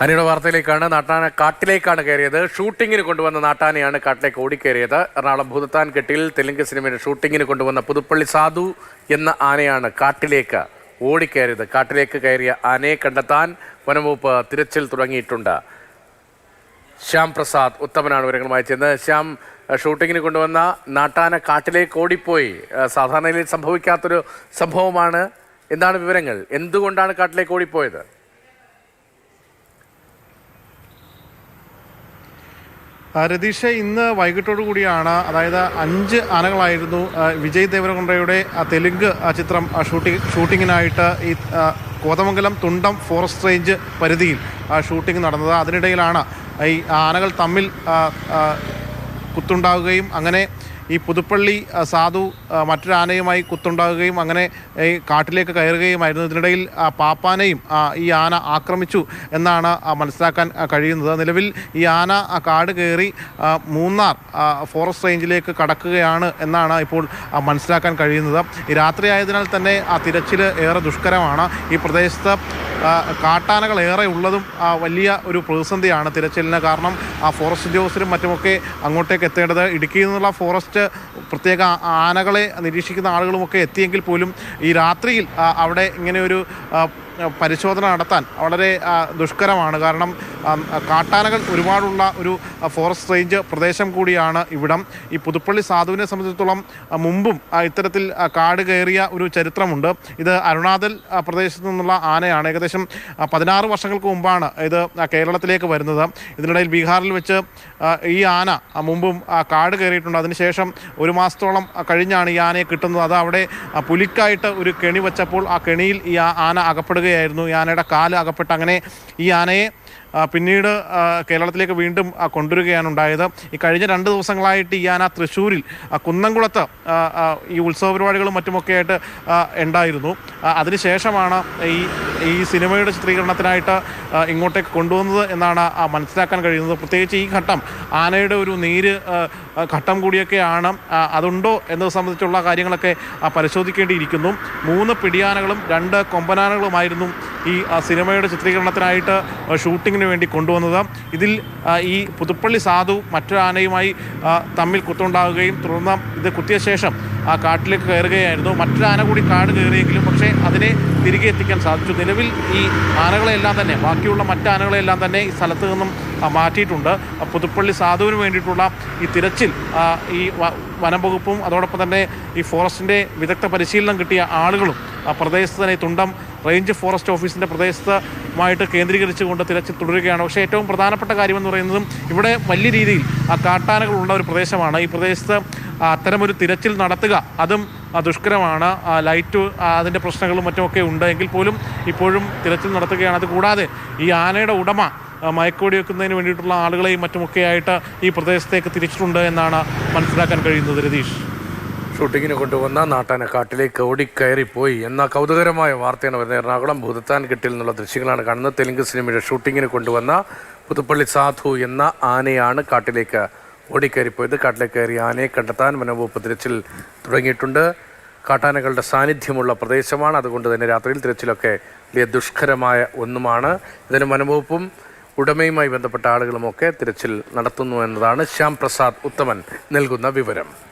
ഹരിയുടെ വാർത്തയിലേക്കാണ് നാട്ടാന കാട്ടിലേക്കാണ് കയറിയത്. ഷൂട്ടിങ്ങിന് കൊണ്ടുവന്ന നാട്ടാനയാണ് കാട്ടിലേക്ക് ഓടിക്കയറിയത് എറണാകുളം ഭൂതത്താൻ കെട്ടിൽ തെലുങ്ക് സിനിമയുടെ ഷൂട്ടിങ്ങിന് കൊണ്ടുവന്ന പുതുപ്പള്ളി സാധു എന്ന ആനയാണ് കാട്ടിലേക്ക് ഓടിക്കയറിയത് കാട്ടിലേക്ക് കയറിയ ആനയെ കണ്ടെത്താൻ വനംവകുപ്പ് തിരച്ചിൽ തുടങ്ങിയിട്ടുണ്ട്. ശ്യാം പ്രസാദ് ഉത്തമനാണ് വിവരങ്ങളുമായി ചെന്ന് ശ്യാം ഷൂട്ടിങ്ങിന് കൊണ്ടുവന്ന നാട്ടാന കാട്ടിലേക്ക് ഓടിപ്പോയി. സാധാരണയിൽ സംഭവിക്കാത്തൊരു സംഭവമാണ്. എന്താണ് വിവരങ്ങൾ? എന്തുകൊണ്ടാണ് കാട്ടിലേക്ക് ഓടിപ്പോയത്? രതീഷ് ഇന്ന് വൈകിട്ടോടു കൂടിയാണ് അതായത് അഞ്ച് ആനകളായിരുന്നു വിജയ് ദേവരകൊണ്ടയുടെ തെലുങ്ക് ചിത്രം ഷൂട്ടിംഗ് ഷൂട്ടിങ്ങിനായിട്ട് ഈ കോതമംഗലം തുണ്ടം ഫോറസ്റ്റ് റേഞ്ച് പരിധിയിൽ ഷൂട്ടിംഗ് നടന്നത്. അതിനിടയിലാണ് ഈ ആനകൾ തമ്മിൽ കുത്തുണ്ടാവുകയും അങ്ങനെ ഈ പുതുപ്പള്ളി സാധു മറ്റൊരാനയുമായി കുത്തുണ്ടാകുകയും അങ്ങനെ ഈ കാട്ടിലേക്ക് കയറുകയുമായിരുന്നു. ഇതിനിടയിൽ പാപ്പാനെയും ഈ ആന ആക്രമിച്ചു എന്നാണ് മനസ്സിലാക്കാൻ കഴിയുന്നത്. നിലവിൽ ഈ ആന കാട് കയറി മൂന്നാർ ഫോറസ്റ്റ് റേഞ്ചിലേക്ക് കടക്കുകയാണ് എന്നാണ് ഇപ്പോൾ മനസ്സിലാക്കാൻ കഴിയുന്നത്. രാത്രിയായതിനാൽ തന്നെ ആ തിരച്ചിൽ ഏറെ ദുഷ്കരമാണ്. ഈ പ്രദേശത്ത് കാട്ടാനകൾ ഏറെ ഉള്ളതും വലിയ ഒരു പ്രതിസന്ധിയാണ് തിരച്ചിലിന് കാരണം ആ ഫോറസ്റ്റ് ഉദ്യോഗസ്ഥരും മറ്റുമൊക്കെ അങ്ങോട്ടേക്ക് എത്തേണ്ടത്. ഇടുക്കിയിൽ നിന്നുള്ള ഫോറസ്റ്റ് പ്രത്യേക ആനകളെ നിരീക്ഷിക്കുന്ന ആളുകളുമൊക്കെ എത്തിയെങ്കിൽ പോലും ഈ രാത്രിയിൽ അവിടെ ഇങ്ങനെ ഒരു പരിശോധന നടത്താൻ വളരെ ദുഷ്കരമാണ്. കാരണം കാട്ടാനകൾ ഒരുപാടുള്ള ഒരു ഫോറസ്റ്റ് റേഞ്ച് പ്രദേശം കൂടിയാണ് ഇവിടം. ഈ പുതുപ്പള്ളി സാധുവിനെ സംബന്ധിച്ചിടത്തോളം മുമ്പും ഇത്തരത്തിൽ കാട് കയറിയ ഒരു ചരിത്രമുണ്ട്. ഇത് അരുണാചൽ പ്രദേശത്ത് നിന്നുള്ള ആനയാണ്. ഏകദേശം പതിനാറ് വർഷങ്ങൾക്ക് മുമ്പാണ് ഇത് കേരളത്തിലേക്ക് വരുന്നത്. ഇതിനിടയിൽ ബീഹാറിൽ വെച്ച് ഈ ആന മുമ്പും കാട് കയറിയിട്ടുണ്ട്. അതിനുശേഷം ഒരു മാസത്തോളം കഴിഞ്ഞാണ് ഈ ആനയെ കിട്ടുന്നത്. അത് അവിടെ പുലിക്കായിട്ട് ഒരു കെണി വെച്ചപ്പോൾ ആ കെണിയിൽ ഈ ആന ആന അകപ്പെടുകയായിരുന്നു ഈ ആനയുടെ കാൽ അകപ്പെട്ട് അങ്ങനെ ഈ ആനയെ പിന്നീട് കേരളത്തിലേക്ക് വീണ്ടും കൊണ്ടുവരികയാണ് ഉണ്ടായത്. ഈ കഴിഞ്ഞ രണ്ട് ദിവസങ്ങളായിട്ട് ഈ ആന തൃശ്ശൂരിൽ കുന്നംകുളത്ത് ഈ ഉത്സവ പരിപാടികളും മറ്റുമൊക്കെ ആയിട്ട് ഉണ്ടായിരുന്നു. അതിനുശേഷമാണ് ഈ ഈ സിനിമയുടെ ചിത്രീകരണത്തിനായിട്ട് ഇങ്ങോട്ടേക്ക് കൊണ്ടുവന്നത് എന്നാണ് മനസ്സിലാക്കാൻ കഴിയുന്നത്. പ്രത്യേകിച്ച് ഈ ഘട്ടം ആനയുടെ ഒരു നീര് ഘട്ടം കൂടിയൊക്കെയാണ് അതുണ്ടോ എന്നത് സംബന്ധിച്ചുള്ള കാര്യങ്ങളൊക്കെ പരിശോധിക്കേണ്ടിയിരിക്കുന്നു. മൂന്ന് പിടിയാനകളും രണ്ട് കൊമ്പനാനകളുമായിരുന്നു ഈ സിനിമയുടെ ചിത്രീകരണത്തിനായിട്ട് ഷൂട്ടിങ്ങിന് വേണ്ടി കൊണ്ടുവന്നത്. ഇതിൽ ഈ പുതുപ്പള്ളി സാധു മറ്റൊരു ആനയുമായി തമ്മിൽ കുത്തുണ്ടാവുകയും തുടർന്ന് ഇത് കുത്തിയ ശേഷം ആ കാട്ടിലേക്ക് കയറുകയായിരുന്നു. മറ്റൊരു ആന കൂടി കാട് കയറിയെങ്കിലും പക്ഷേ അതിനെ തിരികെ എത്തിക്കാൻ സാധിച്ചു. നിലവിൽ ഈ ആനകളെല്ലാം തന്നെ ബാക്കിയുള്ള മറ്റ് ആനകളെല്ലാം തന്നെ ഈ സ്ഥലത്ത് നിന്നും മാറ്റിയിട്ടുണ്ട്. പുതുപ്പള്ളി സാധുവിന് വേണ്ടിയിട്ടുള്ള ഈ തിരച്ചിൽ ഈ വനം വകുപ്പും അതോടൊപ്പം തന്നെ ഈ ഫോറസ്റ്റിന്റെ വിദഗ്ധ പരിശീലനം കിട്ടിയ ആളുകളും പ്രദേശത്ത് തന്നെ തുണ്ടം റേഞ്ച് ഫോറസ്റ്റ് ഓഫീസിന്റെ പ്രദേശത്തുമായിട്ട് കേന്ദ്രീകരിച്ചുകൊണ്ട് തിരച്ചിൽ തുടരുകയാണ്. പക്ഷേ ഏറ്റവും പ്രധാനപ്പെട്ട കാര്യമെന്ന് പറയുന്നതും ഇവിടെ വലിയ രീതിയിൽ ആ കാട്ടാനകളുള്ള ഒരു പ്രദേശമാണ്. ഈ പ്രദേശത്ത് അത്തരമൊരു തിരച്ചിൽ നടത്തുക അതും ദുഷ്കരമാണ്. ലൈറ്റ് അതിന്റെ പ്രശ്നങ്ങളും മറ്റുമൊക്കെ ഉണ്ട് എങ്കിൽ പോലും ഇപ്പോഴും തിരച്ചിൽ നടത്തുകയാണ്. അതുകൂടാതെ ഈ ആനയുടെ ഉടമ മയക്കോടി വെക്കുന്നതിന് വേണ്ടിയിട്ടുള്ള ആളുകളെയും മറ്റുമൊക്കെ ആയിട്ട് ഈ പ്രദേശത്തേക്ക് തിരിച്ചിട്ടുണ്ട് എന്നാണ് മനസ്സിലാക്കാൻ കഴിയുന്നത് രതീഷ്. ഷൂട്ടിങ്ങിന് കൊണ്ടുവന്ന നാട്ടാന കാട്ടിലേക്ക് ഓടിക്കയറിപ്പോയി. എന്ന കൗതുകരമായ വാർത്തയാണ് വരുന്നത്. എറണാകുളം ഭൂതത്താൻ കെട്ടിൽ നിന്നുള്ള ദൃശ്യങ്ങളാണ് കാണുന്നത്. തെലുങ്ക് സിനിമയുടെ ഷൂട്ടിങ്ങിന് കൊണ്ടുവന്ന പുതുപ്പള്ളി സാധു എന്ന ആനയാണ് കാട്ടിലേക്ക് ഓടിക്കയറിപ്പോയത്. കാട്ടിലേക്ക് കയറി ആനയെ കണ്ടെത്താൻ വനംവകുപ്പ് തിരച്ചിൽ തുടങ്ങിയിട്ടുണ്ട്. കാട്ടാനകളുടെ സാന്നിധ്യമുള്ള പ്രദേശമാണ്. അതുകൊണ്ട് തന്നെ രാത്രിയിൽ തിരച്ചിലൊക്കെ വലിയ ദുഷ്കരമായ ഒന്നുമാണ്. ഇതിന് വനംവകുപ്പും ഉടമയുമായി ബന്ധപ്പെട്ട ആളുകളുമൊക്കെ തിരച്ചിൽ നടത്തുന്നു എന്നതാണ് ശ്യാം പ്രസാദ് ഉത്തമൻ നൽകുന്ന വിവരം.